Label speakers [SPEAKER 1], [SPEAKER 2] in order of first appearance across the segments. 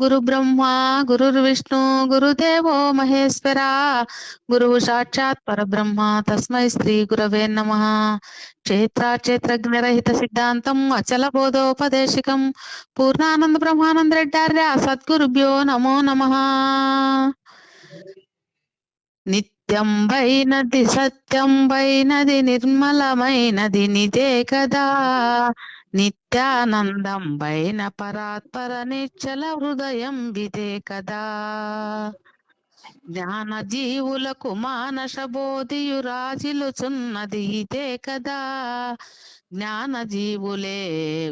[SPEAKER 1] గురు బ్రహ్మ గురుర్విష్ణు గురుదేవో మహేశ్వర గురువు సాక్షాత్ పరబ్రహ్మ తస్మై శ్రీ గురవే నమ. క్షేత్రక్షేత్రజ్ఞరహిత సిద్ధాంతం అచల బోధోపదేశికం పూర్ణానంద బ్రహ్మానంద రెడ్డార్య సద్గురుభ్యో నమో నమ. నిత్యం వైనది సత్యం వైనది నిర్మలమైనది నిదే కదా. నిత్యానందం వైన పరాత్పర నిశ్చల హృదయం విదే కదా. జ్ఞాన జీవులకు మానస బోధియు రాజిలుచున్నది ఇదే కదా. జ్ఞాన జీవులే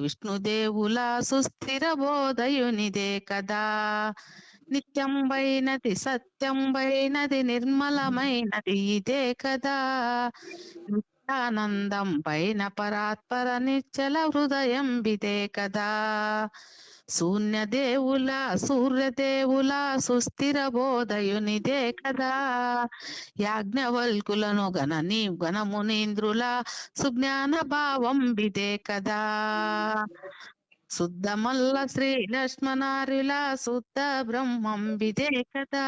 [SPEAKER 1] విష్ణుదేవుల సుస్థిర బోధయునిదే కదా. నిత్యం వైనది సత్యం వైనది నిర్మలమైనది ఇదే కదా. ఆనందం పైన పరాత్పర నిశ్చల హృదయం విదే కదా. శూన్యదేవుల సూర్యదేవుల సుస్థిర బోధయునిదే కదా. యాజ్ఞవల్కులను గణని గణమునీంద్రుల సుజ్ఞాన భావం విదే కదా. శుద్ధమల్ల శ్రీ లక్ష్మణారుల శుద్ధ బ్రహ్మం విదే కదా.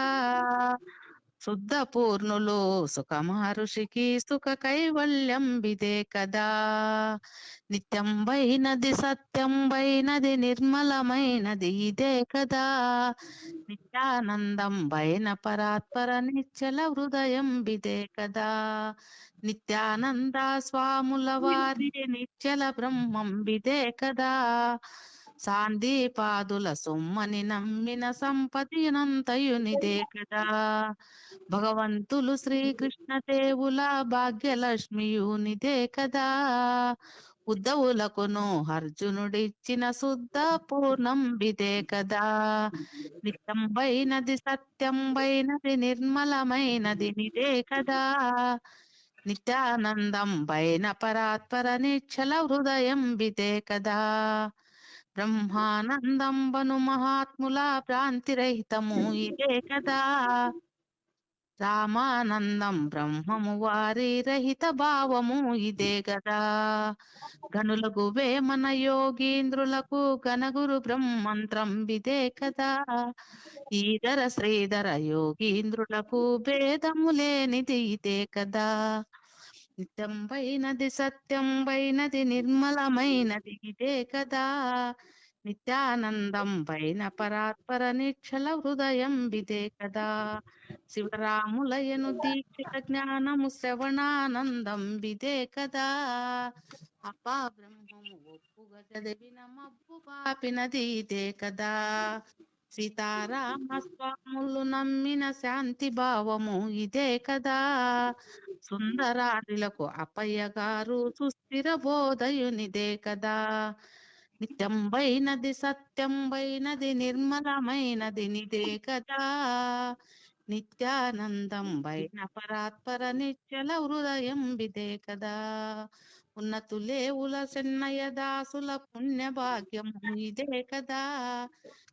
[SPEAKER 1] శుద్ధ పూర్ణులు సుఖ మహర్షికి సుఖ కైవల్యం విదే కదా. నిత్యం వైనది సత్యం వైనది నిర్మలమైనది ఇదే కదా. నిత్యానందం వైన పరాత్పర నిశ్చల హృదయం విదే కదా. నిత్యానంద స్వాముల వారి నిశ్చల బ్రహ్మం విదే కదా. సాందీపాదుల సొమ్మని నమ్మిన సంపతినంతయునిదే కదా. భగవంతులు శ్రీకృష్ణ దేవుల భాగ్యలక్ష్మియునిదే కదా. ఉద్ధవులకును అర్జునుడిచ్చిన శుద్ధ పూర్ణంబిదే కదా. నిత్యం సత్యంబైనది సత్యం నిర్మలమైనది నిదే కదా. నిత్యానందం పైన పరాత్పర నిచ్చల హృదయం బిదే కదా. బ్రహ్మానందంబను మహాత్ముల భ్రాంతిరహితము ఇదే కదా రామానందం బ్రహ్మము వారి రహిత భావము ఇదే కదా గనులకు వేమన యోగీంద్రులకు గణగురు బ్రహ్మంత్రం ఇదే కదా ఈధర శ్రీధర యోగీంద్రులకు భేదము లేనిది ఇదే కదా నిత్యం వైనది సత్యం వైనది నిర్మలమైనది ఇదే కదా. నిత్యానందం పైన పరాత్పర నిక్షల హృదయం విదే కదా. శివరాములయను దీక్షిత జ్ఞానము శ్రవణానందం విదే కదా. అపా బ్రహ్మము ఒప్పుగా చదివిన మబ్బు పాపినది ఇదే కదా. సీతారామ స్వాములు నమ్మిన శాంతి భావము ఇదే కదా. సుందరారులకు అప్పయ్య గారు సుస్థిర బోధయునిదే కదా. నిత్యం వైనది సత్యం వైనది నిర్మలమైనది నిదే కదా. నిత్యానందం పైన పరాత్పర నిశ్చల హృదయం విదే కదా. ఉన్నతులేవుల చెన్నయ దాసుల పుణ్య భాగ్యము ఇదే కదా.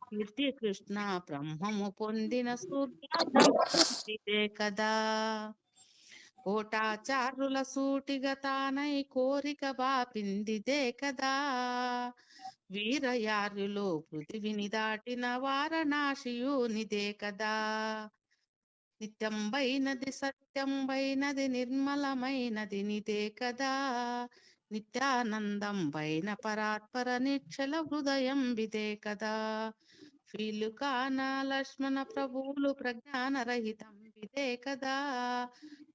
[SPEAKER 1] కీర్తి కృష్ణ బ్రహ్మము పొందిన సూర్య కదా. కోటాచారుల సూటిగా తానై కోరిక బాపిందిదే కదా. వీరయారులు పృథివిని దాటిన వారణాశియునిదే కదా. నిత్యం సత్యంబైనది సత్యం నిర్మలమైనది నిదే కదా. నిత్యానందం పైన పరాత్పర నిక్షల హృదయం విదే కదా. వీళ్ళు కానా లక్ష్మణ ప్రభువులు ప్రజ్ఞాన రహితం విదే కదా.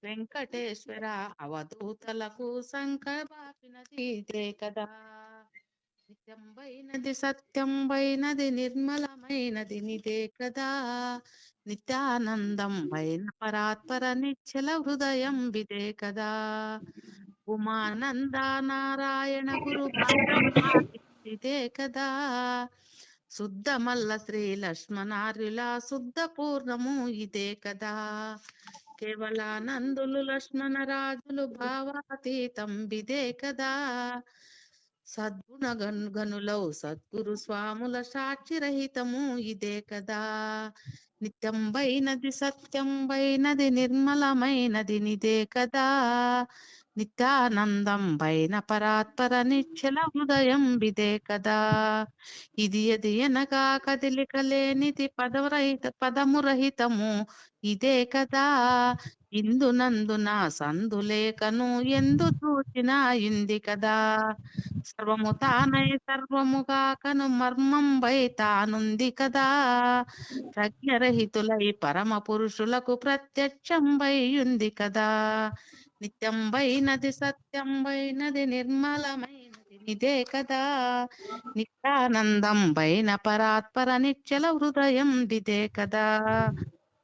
[SPEAKER 1] వెంకటేశ్వర అవధూతలకు సంకల్పాపినది ఇదే కదా. నిత్యంబైనది సత్యంబైనది నిర్మలమైనది నిదే కదా. నిత్యానందం పైన పరాత్పర నిశ్చల హృదయం విదే కదా. ఉమానంద నారాయణ గురు ఇదే కదా. శుద్ధ మల్ల శ్రీ లక్ష్మణార్యుల శుద్ధ పూర్ణము ఇదే కదా. కేవలానందులు లక్ష్మణ రాజులు భావాతీతం ఇదే కదా. సద్గుణ గనులౌ సద్గురు స్వాముల సాక్షి రహితము ఇదే కదా. నిత్యం వైనది సత్యం వైనది నిర్మలమైనది నిదే కదా. నిత్యానందం పైన పరాత్పర నిశ్చల హృదయం విదే కదా. ఇది అది ఎనగా కదిలిక లేనిది పదరహిత పదము రహితము ఇదే కదా ఇందునందున సందులేకను ఎందు చూచినా ఇంది కదా. సర్వము తానై సర్వముగా కను మర్మంబై తానుంది కదా. ప్రజ్ఞరహితులై పరమ పురుషులకు ప్రత్యక్షం ప్రత్యక్షంబై ఉంది కదా. నిత్యంబైనది సత్యంబైనది నిర్మలమైనది నిదే కదా. నిత్యానందం పైన పరాత్పర నిశ్చల హృదయం విదే కదా.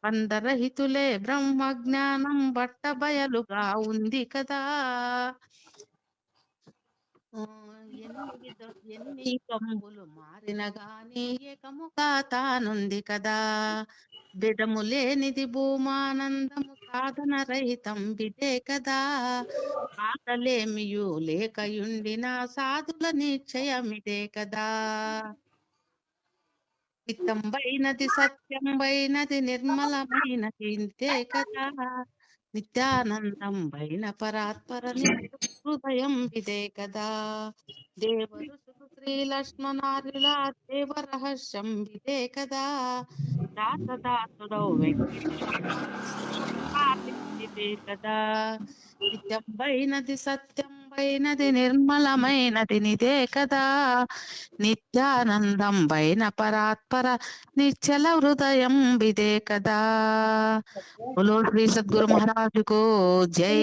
[SPEAKER 1] అందరహితులే బ్రహ్మ జ్ఞానం బట్ట బయలుగా ఉంది కదా. ఎన్ని ద- కంబులు మారిన ఏకముగా తానుంది కదా. బిడము లేనిది భూమానందము సాధన రహితం విదే కదా. ఆటలేమియు లేకయుండిన సాధుల నిశ్చయమిదే కదా. చిత్తంబైనది సత్యంబైనది నిర్మలమైనది ఇంతే కదా. నిత్యానందం పైన పరాత్పర నిత్య హృదయం ఇదే కదా దేవరుషులు శ్రీ లక్ష్మణార్యుల దేవ రహస్యం ఇదే కదా దాసదాసుడో వెంకటేశ్వరుడే కదా నిత్యంబైనది సత్యంబైనది నిర్మలమైనది నిదే కదా నిత్యానందం పైన పరాత్పర నిశ్చల హృదయం విదే కదా బులో శ్రీ సద్గురు మహారాజుకు జై